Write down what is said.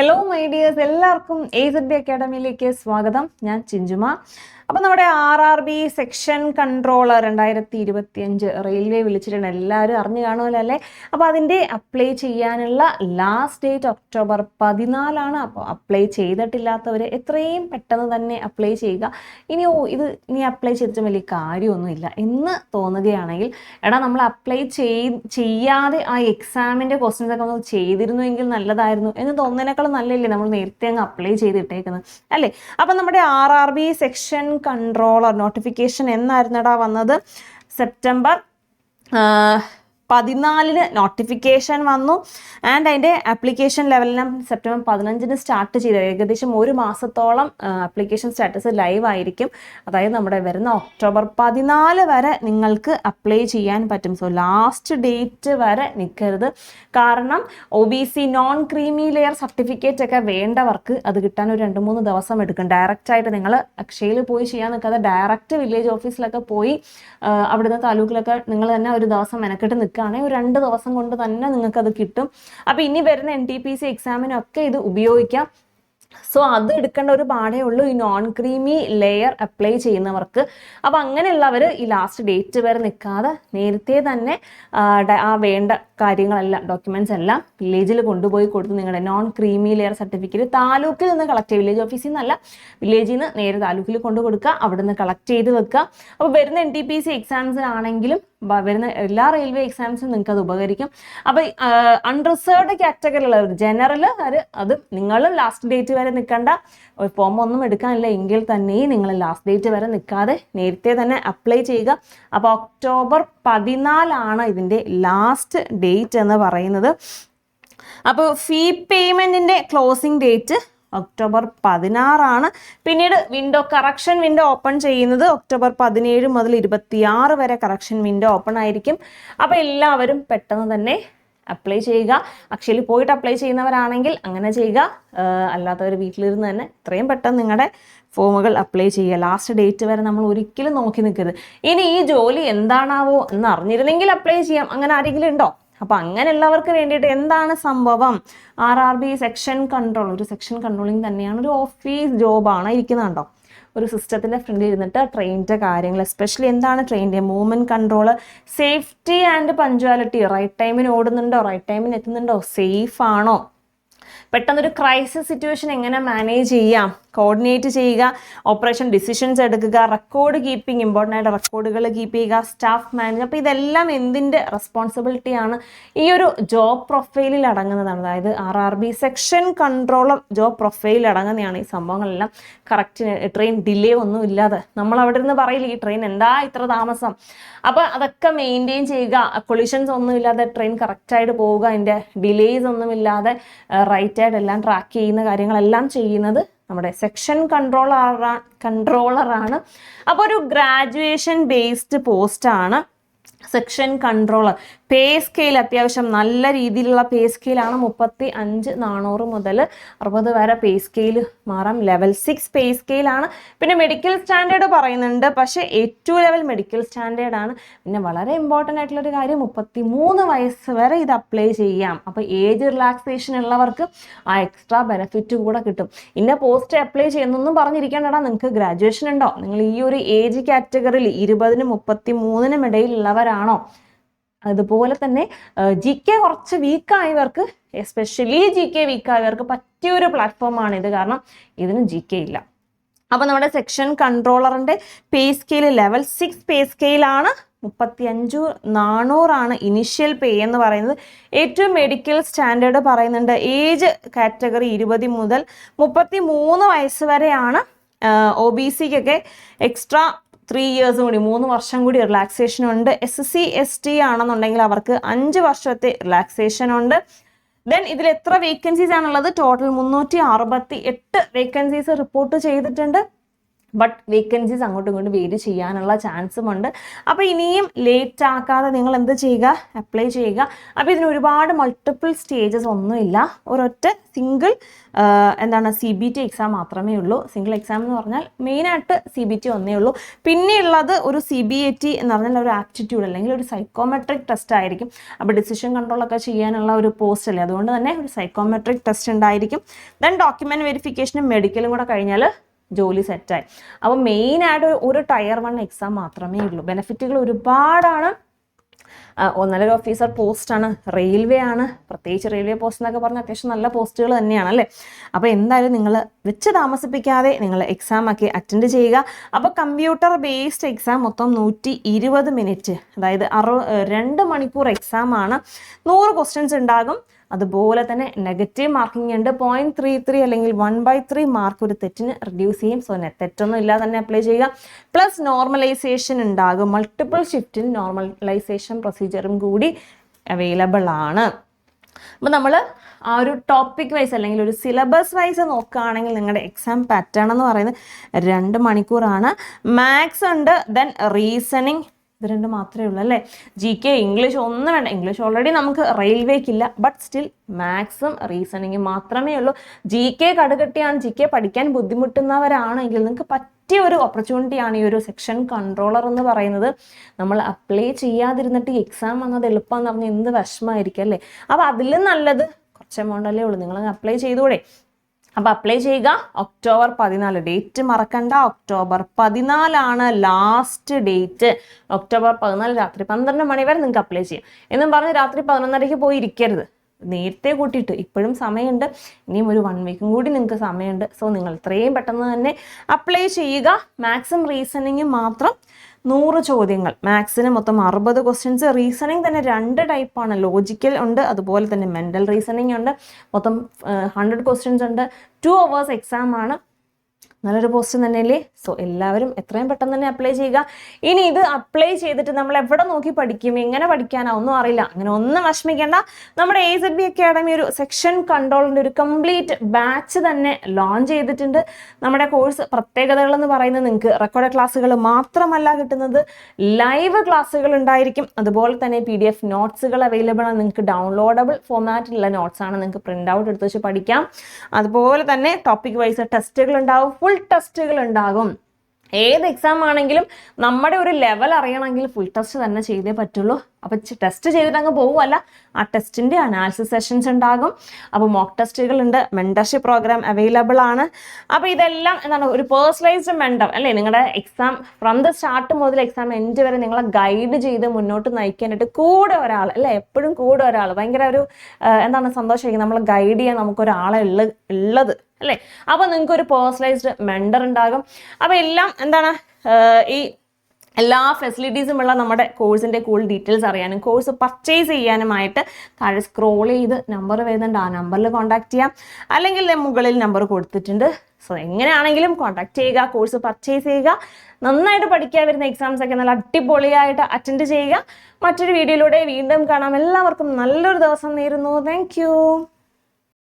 Hello my dears എല്ലാവർക്കും A Z B അക്കാഡമിയിലേക്ക് സ്വാഗതം. ഞാൻ ചിഞ്ചുമ. അപ്പം നമ്മുടെ R R B section controller രണ്ടായിരത്തി ഇരുപത്തി അഞ്ച് റെയിൽവേ വിളിച്ചിട്ടുണ്ട്. എല്ലാവരും അറിഞ്ഞു കാണുമല്ലോ അല്ലേ? അപ്പോൾ അതിന്റെ അപ്ലൈ ചെയ്യാനുള്ള ലാസ്റ്റ് ഡേറ്റ് ഒക്ടോബർ പതിനാലാണ്. അപ്പോൾ അപ്ലൈ ചെയ്തിട്ടില്ലാത്തവർ എത്രയും പെട്ടെന്ന് തന്നെ അപ്ലൈ ചെയ്യുക. ഇനി ഓ ഇത് ഇനി അപ്ലൈ ചെയ്തിട്ട് വലിയ കാര്യമൊന്നുമില്ല എന്ന് തോന്നുകയാണെങ്കിൽ എടാ നമ്മൾ അപ്ലൈ ചെയ് ചെയ്യാതെ ആ എക്സാമിന്റെ ക്വസ്റ്റ്യൻസ് ഒക്കെ ഒന്ന് ചെയ്തിരുന്നുവെങ്കിൽ നല്ലതായിരുന്നു എന്ന് തോന്നുന്നതിനേക്കാളും നല്ലല്ലേ നമ്മൾ നേരത്തെ അങ്ങ് അപ്ലൈ ചെയ്തിട്ടേക്കുന്നത് അല്ലേ? അപ്പം നമ്മുടെ R R B section controller notification എന്നായിരുന്നടാ വന്നത്? സെപ്റ്റംബർ പതിനാലിന് നോട്ടിഫിക്കേഷൻ വന്നു. ആൻഡ് അതിന്റെ ആപ്ലിക്കേഷൻ ലെവലിനും സെപ്റ്റംബർ പതിനഞ്ചിന് സ്റ്റാർട്ട് ചെയ്തു. ഏകദേശം ഒരു മാസത്തോളം ആപ്ലിക്കേഷൻ സ്റ്റാറ്റസ് ലൈവ് ആയിരിക്കും. അതായത് നമ്മുടെ വരുന്ന ഒക്ടോബർ പതിനാല് വരെ നിങ്ങൾക്ക് അപ്ലൈ ചെയ്യാൻ പറ്റും. സോ ലാസ്റ്റ് ഡേറ്റ് വരെ നിൽക്കരുത്. കാരണം O B C non creamy layer certificate ഒക്കെ വേണ്ടവർക്ക് അത് കിട്ടാൻ ഒരു രണ്ട് മൂന്ന് ദിവസം എടുക്കും. ഡയറക്റ്റ് ആയിട്ട് നിങ്ങൾ അക്ഷയയിൽ പോയി ചെയ്യാൻ നിൽക്കാതെ ഡയറക്റ്റ് വില്ലേജ് ഓഫീസിലൊക്കെ പോയി അവിടുന്ന് താലൂക്കിലൊക്കെ നിങ്ങൾ തന്നെ ഒരു ദിവസം മെനക്കെട്ട് നിൽക്കുകയാണെങ്കിൽ ഒരു രണ്ട് ദിവസം കൊണ്ട് തന്നെ നിങ്ങൾക്ക് അത് കിട്ടും. അപ്പോൾ ഇനി വരുന്ന എൻ ടി പി സി എക്സാമിനൊക്കെ ഇത് ഉപയോഗിക്കാം. സോ അത് എടുക്കേണ്ട ഒരു പാടേ ഉള്ളൂ. ഈ നോൺ ക്രീമി ലെയർ അപ്ലൈ ചെയ്യുന്നവർക്ക്. അപ്പോൾ അങ്ങനെയുള്ളവർ ഈ ലാസ്റ്റ് ഡേറ്റ് വരെ നിൽക്കാതെ നേരത്തെ തന്നെ ആ, വേണ്ട കാര്യങ്ങളെല്ലാം ഡോക്യുമെന്റ്സ് എല്ലാം വില്ലേജിൽ കൊണ്ടുപോയി കൊടുത്ത് നിങ്ങളുടെ നോൺ ക്രീമി ലെയർ സർട്ടിഫിക്കറ്റ് താലൂക്കിൽ നിന്ന് കളക്ട് ചെയ്യുക വില്ലേജ് ഓഫീസിൽ നിന്നല്ല വില്ലേജിൽ നിന്ന് നേരെ താലൂക്കിൽ കൊണ്ടു കൊടുക്കുക. അവിടെ നിന്ന് കളക്ട് ചെയ്ത് വെക്കുക. അപ്പോൾ വരുന്ന എൻ ടി പി സി എക്സാംസിനാണെങ്കിലും വരുന്ന എല്ലാ റെയിൽവേ എക്സാംസും നിങ്ങൾക്ക് അത് ഉപകരിക്കും അപ്പോൾ അൺറിസർവ്ഡ് കാറ്റഗറിയുള്ളവർ ജനറൽ അത് നിങ്ങൾ ലാസ്റ്റ് ഡേറ്റ് വരെ നിൽക്കേണ്ട ഫോം ഒന്നും എടുക്കാനില്ല. എങ്കിൽ തന്നെയും നിങ്ങൾ ലാസ്റ്റ് ഡേറ്റ് വരെ നിൽക്കാതെ നേരത്തെ തന്നെ അപ്ലൈ ചെയ്യുക. അപ്പോൾ ഒക്ടോബർ പതിനാലാണ് ഇതിന്റെ ലാസ്റ്റ് ഡേറ്റ് എന്ന് പറയുന്നത്. അപ്പോൾ ഫീ പേയ്മെന്റിന്റെ ക്ലോസിംഗ് ഡേറ്റ് ഒക്ടോബർ പതിനാറാണ്. പിന്നീട് വിൻഡോ കറക്ഷൻ വിൻഡോ ഓപ്പൺ ചെയ്യുന്നത് ഒക്ടോബർ പതിനേഴ് മുതൽ ഇരുപത്തിയാറ് വരെ കറക്ഷൻ വിൻഡോ ഓപ്പൺ ആയിരിക്കും. അപ്പോൾ എല്ലാവരും പെട്ടെന്ന് തന്നെ അപ്ലൈ ചെയ്യുക. അക്ഷയയിൽ പോയിട്ട് അപ്ലൈ ചെയ്യുന്നവരാണെങ്കിൽ അങ്ങനെ ചെയ്യുക. അല്ലാത്തവർ വീട്ടിലിരുന്ന് തന്നെ ഇത്രയും പെട്ടെന്ന് നിങ്ങളുടെ ഫോമുകൾ അപ്ലൈ ചെയ്യുക. ലാസ്റ്റ് ഡേറ്റ് വരെ നമ്മൾ ഒരിക്കലും നോക്കി നിൽക്കരുത്. ഇനി ഈ ജോലി എന്താണാവോ എന്ന് അറിഞ്ഞിരുന്നെങ്കിൽ അപ്ലൈ ചെയ്യാം. അങ്ങനെ ആരെങ്കിലും ഉണ്ടോ? അപ്പോൾ അങ്ങനെയുള്ളവർക്ക് വേണ്ടിയിട്ട് എന്താണ് സംഭവം? R R B section control ഒരു സെക്ഷൻ കൺട്രോളിങ് തന്നെയാണ് ഒരു ഓഫീസ് ജോബാണ് ഇരിക്കുന്നുണ്ടോ ഒരു സിസ്റ്റത്തിന്റെ ഫ്രണ്ടിൽ ഇരുന്നിട്ട് ട്രെയിനിന്റെ കാര്യങ്ങൾ എസ്പെഷ്യലി എന്താണ് ട്രെയിനിന്റെ movement control safety and punctuality right ടൈമിന് ഓടുന്നുണ്ടോ? റൈറ്റ് ടൈമിന് എത്തുന്നുണ്ടോ? സേഫ് ആണോ? പെട്ടെന്നൊരു ക്രൈസിസ് സിറ്റുവേഷൻ എങ്ങനെ മാനേജ് ചെയ്യാം? കോർഡിനേറ്റ് ചെയ്യുക ഓപ്പറേഷൻ ഡിസിഷൻസ് എടുക്കുക റെക്കോർഡ് കീപ്പിംഗ് ഇമ്പോർട്ടന്റ് ആയിട്ട് റെക്കോർഡുകൾ കീപ്പ് ചെയ്യുക സ്റ്റാഫ് മാനേജ് അപ്പോൾ ഇതെല്ലാം എന്തിന്റെ റെസ്പോൺസിബിലിറ്റിയാണ് ഈ ഒരു ജോബ് പ്രൊഫൈലിൽ അടങ്ങുന്നതാണ്. അതായത് R R B section controller job പ്രൊഫൈലിൽ അടങ്ങുന്നതാണ് ഈ സംഭവങ്ങളെല്ലാം. കറക്റ്റ് ട്രെയിൻ ഡിലേ ഒന്നും ഇല്ലാതെ. നമ്മൾ അവിടെ നിന്ന് പറയില്ല ഈ ട്രെയിൻ എന്താ ഇത്ര താമസം? അപ്പോൾ അതൊക്കെ മെയിന്റെയിൻ ചെയ്യുക. കൊളിഷൻസ് ഒന്നും ഇല്ലാതെ ട്രെയിൻ കറക്റ്റായിട്ട് പോവുക. അതിന്റെ ഡിലേസ് ഒന്നും ഇല്ലാതെ റൈറ്റ് ആയിട്ട് എല്ലാം ട്രാക്ക് ചെയ്യുന്ന കാര്യങ്ങളെല്ലാം ചെയ്യുന്നത് നമ്മുടെ സെക്ഷൻ കൺട്രോളർ കൺട്രോളറാണ് അപ്പോൾ ഒരു ഗ്രാജുവേഷൻ ബേസ്ഡ് പോസ്റ്റാണ് സെക്ഷൻ കൺട്രോളർ പേ സ്കെയിൽ അത്യാവശ്യം നല്ല രീതിയിലുള്ള പേ സ്കെയിലാണ് മുപ്പത്തി അഞ്ച് നാനൂറ് മുതൽ അറുപത് വരെ പേ സ്കെയിൽ മാറാം. ലെവൽ സിക്സ് പേ സ്കെയിലാണ്. പിന്നെ മെഡിക്കൽ സ്റ്റാൻഡേർഡ് പറയുന്നുണ്ട്. പക്ഷേ ഏറ്റവും ലെവൽ മെഡിക്കൽ സ്റ്റാൻഡേർഡാണ്. പിന്നെ വളരെ ഇമ്പോർട്ടന്റ് ആയിട്ടുള്ളൊരു കാര്യം മുപ്പത്തി മൂന്ന് വയസ്സ് വരെ ഇത് അപ്ലൈ ചെയ്യാം. അപ്പോൾ ഏജ് റിലാക്സേഷൻ ഉള്ളവർക്ക് ആ എക്സ്ട്രാ ബെനിഫിറ്റ് കൂടെ കിട്ടും. ഇന്ന പോസ്റ്റ് അപ്ലൈ ചെയ്യുന്നൊന്നും പറഞ്ഞിരിക്കേണ്ടടാ. നിങ്ങൾക്ക് ഗ്രാജുവേഷൻ ഉണ്ടോ? നിങ്ങൾ ഈ ഒരു ഏജ് കാറ്റഗറിയിൽ ഇരുപതിനും മുപ്പത്തി മൂന്നിനും ഇടയിലുള്ളവരാണോ? അതുപോലെ തന്നെ ജി കെ കുറച്ച് വീക്കായവർക്ക് എസ്പെഷ്യലി ജി കെ വീക്കായവർക്ക് പറ്റിയൊരു പ്ലാറ്റ്ഫോമാണ് ഇത്. കാരണം ഇതിന് ജി കെ ഇല്ല. അപ്പോൾ നമ്മുടെ സെക്ഷൻ കൺട്രോളറിന്റെ pay scale level six pay സ്കെയിലാണ് മുപ്പത്തി അഞ്ചു നാനൂറാണ് ഇനിഷ്യൽ പേ എന്ന് പറയുന്നത്. ഏറ്റവും മെഡിക്കൽ സ്റ്റാൻഡേർഡ് പറയുന്നുണ്ട്. ഏജ് കാറ്റഗറി ഇരുപത് മുതൽ മുപ്പത്തി മൂന്ന് വയസ്സ് വരെയാണ് ഒ ബി സിക്കൊക്കെ എക്സ്ട്രാ ത്രീ ഇയേഴ്സും കൂടി മൂന്ന് വർഷം കൂടി റിലാക്സേഷൻ ഉണ്ട്. എസ് സി എസ് ടി ആണെന്നുണ്ടെങ്കിൽ അവർക്ക് അഞ്ച് വർഷത്തെ റിലാക്സേഷൻ ഉണ്ട്. ദെൻ ഇതിൽ എത്ര വേക്കൻസീസ് ആണുള്ളത്? ടോട്ടൽ മുന്നൂറ്റി അറുപത്തി എട്ട് വേക്കൻസീസ് റിപ്പോർട്ട് ചെയ്തിട്ടുണ്ട്. ബട്ട് വേക്കൻസീസ് അങ്ങോട്ടും ഇങ്ങോട്ടും വെയിറ്റ് ചെയ്യാനുള്ള ചാൻസും ഉണ്ട്. അപ്പോൾ ഇനിയും ലേറ്റ് ആക്കാതെ നിങ്ങൾ എന്ത് ചെയ്യുക? അപ്ലൈ ചെയ്യുക. അപ്പോൾ ഇതിന് ഒരുപാട് മൾട്ടിപ്പിൾ സ്റ്റേജസ് ഒന്നുമില്ല. ഒരൊറ്റ സിംഗിൾ എന്താണ് സി ബി ടി എക്സാം മാത്രമേ ഉള്ളൂ. സിംഗിൾ എക്സാം എന്ന് പറഞ്ഞാൽ മെയിനായിട്ട് സി ബി ടി ഒന്നേ ഉള്ളൂ. പിന്നെയുള്ളത് ഒരു സി ബി എ ടി എന്ന് പറഞ്ഞാൽ ഒരു ആപ്റ്റിറ്റ്യൂഡ് അല്ലെങ്കിൽ ഒരു സൈക്കോമെട്രിക് ടെസ്റ്റ് ആയിരിക്കും. അപ്പോൾ ഡിസിഷൻ കൺട്രോളൊക്കെ ചെയ്യാനുള്ള ഒരു പോസ്റ്റ് അല്ലേ? അതുകൊണ്ട് തന്നെ ഒരു സൈക്കോമെട്രിക് ടെസ്റ്റ് ഉണ്ടായിരിക്കും. ദെൻ ഡോക്യുമെന്റ് വെരിഫിക്കേഷനും മെഡിക്കലും കൂടെ കഴിഞ്ഞാൽ ജോലി സെറ്റായി. അപ്പോൾ മെയിനായിട്ട് ഒരു ടയർ വൺ എക്സാം മാത്രമേ ഉള്ളൂ. ബെനിഫിറ്റുകൾ ഒരുപാടാണ്. ഒന്നര ഓഫീസർ പോസ്റ്റാണ് റെയിൽവേ ആണ്. പ്രത്യേകിച്ച് റെയിൽവേ പോസ്റ്റ് എന്നൊക്കെ പറഞ്ഞാൽ അത്യാവശ്യം നല്ല പോസ്റ്റുകൾ തന്നെയാണ് അല്ലേ? അപ്പോൾ എന്തായാലും നിങ്ങൾ വെച്ച് താമസിപ്പിക്കാതെ നിങ്ങൾ എക്സാം ആക്കി അറ്റൻഡ് ചെയ്യുക. അപ്പോൾ കമ്പ്യൂട്ടർ ബേസ്ഡ് എക്സാം മൊത്തം നൂറ്റി ഇരുപത് മിനിറ്റ് അതായത് അറു രണ്ട് മണിക്കൂർ എക്സാം ആണ്. നൂറ് ക്വസ്റ്റ്യൻസ് ഉണ്ടാകും. അതുപോലെ തന്നെ നെഗറ്റീവ് മാർക്കിംഗ് ഉണ്ട്. പോയിന്റ് ത്രീ ത്രീ അല്ലെങ്കിൽ വൺ ബൈ ത്രീ മാർക്ക് ഒരു തെറ്റിന് റിഡ്യൂസ് ചെയ്യും. സോ തെറ്റൊന്നും ഇല്ലാതെ തന്നെ അപ്ലൈ ചെയ്യുക. പ്ലസ് നോർമലൈസേഷൻ ഉണ്ടാകും. മൾട്ടിപ്പിൾ ഷിഫ്റ്റിൽ നോർമലൈസേഷൻ പ്രൊസീജിയറും കൂടി അവൈലബിൾ ആണ്. അപ്പോൾ നമ്മൾ ആ ഒരു ടോപ്പിക് വൈസ് അല്ലെങ്കിൽ ഒരു സിലബസ് വൈസ് നോക്കുകയാണെങ്കിൽ നിങ്ങളുടെ എക്സാം പാറ്റേൺ എന്ന് പറയുന്നത് രണ്ട് മണിക്കൂറാണ്. മാത്സ് ഉണ്ട് ദെൻ റീസണിങ് ഇത് രണ്ട് മാത്രമേ ഉള്ളൂ അല്ലേ? ജി കെ ഇംഗ്ലീഷ് ഒന്നും വേണ്ട. ഇംഗ്ലീഷ് ഓൾറെഡി നമുക്ക് റെയിൽവേക്കില്ല ബട്ട് സ്റ്റിൽ മാത്സും റീസണിങ് മാത്രമേ ഉള്ളൂ. ജി കെ കടുകട്ടിയാണ്. ജി കെ പഠിക്കാൻ ബുദ്ധിമുട്ടുന്നവരാണെങ്കിൽ നിങ്ങൾക്ക് പറ്റിയ ഒരു ഓപ്പർച്യൂണിറ്റിയാണ് ഈ ഒരു സെക്ഷൻ കൺട്രോളർ എന്ന് പറയുന്നത്. നമ്മൾ അപ്ലൈ ചെയ്യാതിരുന്നിട്ട് എക്സാം വന്നത് എളുപ്പമെന്ന് പറഞ്ഞാൽ എന്ത് വിഷമമായിരിക്കും അല്ലേ? അപ്പോൾ അതിലും നല്ലത് കുറച്ച് എമൗണ്ട് അല്ലേ ഉള്ളൂ. നിങ്ങൾ അപ്ലൈ ചെയ്തുകൂടെ അപ്പോൾ അപ്ലൈ ചെയ്യുക. ഒക്ടോബർ പതിനാല്. ഡേറ്റ് മറക്കണ്ട. ഒക്ടോബർ പതിനാലാണ് ലാസ്റ്റ് ഡേറ്റ് ഒക്ടോബർ പതിനാല് രാത്രി പന്ത്രണ്ട് മണി വരെ നിങ്ങൾക്ക് അപ്ലൈ ചെയ്യാം. എന്നും പറഞ്ഞ് രാത്രി പതിനൊന്നരയ്ക്ക് പോയി ഇരിക്കരുത്. നേരത്തെ കൂട്ടിയിട്ട്. ഇപ്പോഴും സമയമുണ്ട്. ഇനിയും ഒരു വൺ വീക്കും കൂടി നിങ്ങൾക്ക് സമയമുണ്ട്. സോ നിങ്ങൾ ഇത്രയും പെട്ടെന്ന് തന്നെ അപ്ലൈ ചെയ്യുക. മാക്സിമം റീസണിങ് മാത്രം നൂറ് ചോദ്യങ്ങൾ. മാത്സിന് മൊത്തം അറുപത് ക്വസ്റ്റ്യൻസ് റീസണിങ് തന്നെ രണ്ട് ടൈപ്പാണ് ലോജിക്കൽ ഉണ്ട് അതുപോലെ തന്നെ മെന്റൽ റീസണിങ് ഉണ്ട്. മൊത്തം ഹൺഡ്രഡ് ക്വസ്റ്റ്യൻസ് ഉണ്ട്. ടു അവേഴ്സ് എക്സാം ആണ്. നല്ലൊരു പോസ്റ്റ് തന്നെയല്ലേ? സോ എല്ലാവരും എത്രയും പെട്ടെന്ന് തന്നെ അപ്ലൈ ചെയ്യുക. ഇനി ഇത് അപ്ലൈ ചെയ്തിട്ട് നമ്മൾ എവിടെ നോക്കി പഠിക്കും? എങ്ങനെ പഠിക്കാനാ? ഒന്നും അറിയില്ല. അങ്ങനെ ഒന്നും വിഷമിക്കേണ്ട. നമ്മുടെ എ സെഡ് ബി അക്കാഡമി ഒരു സെക്ഷൻ കൺട്രോളിന്റെ ഒരു കംപ്ലീറ്റ് ബാച്ച് തന്നെ ലോഞ്ച് ചെയ്തിട്ടുണ്ട്. നമ്മുടെ കോഴ്സ് പ്രത്യേകതകൾ എന്ന് പറയുന്നത് നിങ്ങൾക്ക് റെക്കോർഡ് ക്ലാസ്സുകൾ മാത്രമല്ല കിട്ടുന്നത്. ലൈവ് ക്ലാസ്സുകൾ ഉണ്ടായിരിക്കും. അതുപോലെ തന്നെ പി ഡി എഫ് നോട്ട്സുകൾ അവൈലബിൾ ആണ്. നിങ്ങൾക്ക് ഡൗൺലോഡബിൾ ഫോമാറ്റിലുള്ള നോട്ട്സ് ആണ് നിങ്ങൾക്ക് പ്രിന്റ് ഔട്ട് എടുത്ത് വെച്ച് പഠിക്കാം. അതുപോലെ തന്നെ ടോപ്പിക് വൈസ് ടെസ്റ്റുകൾ ഉണ്ടാവും. ഫുൾ ടെസ്റ്റുകൾ ഉണ്ടാകും ഏത് എക്സാം ആണെങ്കിലും നമ്മുടെ ഒരു ലെവൽ അറിയണമെങ്കിൽ ഫുൾ ടെസ്റ്റ് തന്നെ ചെയ്തേ പറ്റുള്ളൂ. അപ്പോൾ ടെസ്റ്റ് ചെയ്തിട്ട് അങ്ങ് പോവുമല്ല ആ ടെസ്റ്റിന്റെ അനാലിസിസ് സെഷൻസ് ഉണ്ടാകും. അപ്പൊ മോക്ക് ടെസ്റ്റുകൾ ഉണ്ട് മെന്റർഷിപ്പ് പ്രോഗ്രാം അവൈലബിൾ ആണ്. അപ്പൊ ഇതെല്ലാം എന്താണ് ഒരു പേഴ്സണലൈസ്ഡ് മെൻഡർ അല്ലേ? നിങ്ങളുടെ എക്സാം ഫ്രം ദ സ്റ്റാർട്ട് മുതൽ എക്സാം എൻഡ് വരെ നിങ്ങളെ ഗൈഡ് ചെയ്ത് മുന്നോട്ട് നയിക്കാനായിട്ട് കൂടെ ഒരാൾ അല്ലേ? എപ്പോഴും കൂടെ ഒരാൾ. ഭയങ്കര ഒരു എന്താണ് സന്തോഷമായിരിക്കും. നമ്മൾ ഗൈഡ് ചെയ്യാൻ നമുക്കൊരാളെ ഉള്ള ഉള്ളത്. അല്ലേ? അപ്പോൾ നിങ്ങൾക്ക് ഒരു പേഴ്സണലൈസ്ഡ് മെൻഡർ ഉണ്ടാകും. അപ്പോൾ എല്ലാം എന്താണ്? ഈ എല്ലാ ഫെസിലിറ്റീസും ഉള്ള നമ്മുടെ കോഴ്സിന്റെ കൂടുതൽ ഡീറ്റെയിൽസ് അറിയാനും കോഴ്സ് പർച്ചേസ് ചെയ്യാനുമായിട്ട് താഴെ സ്ക്രോൾ ചെയ്ത് നമ്പർ വരുന്നുണ്ട്. ആ നമ്പറിൽ കോൺടാക്ട് ചെയ്യാം. അല്ലെങ്കിൽ മുകളിൽ നമ്പർ കൊടുത്തിട്ടുണ്ട്. സോ എങ്ങനെയാണെങ്കിലും കോൺടാക്ട് ചെയ്യുക കോഴ്സ് പർച്ചേസ് ചെയ്യുക. നന്നായിട്ട് പഠിക്കാൻ വരുന്ന എക്സാംസ് ഒക്കെ നല്ല അടിപൊളിയായിട്ട് അറ്റൻഡ് ചെയ്യുക. മറ്റൊരു വീഡിയോയിലൂടെ വീണ്ടും കാണാം. എല്ലാവർക്കും നല്ലൊരു ദിവസം നേരുന്നു. താങ്ക്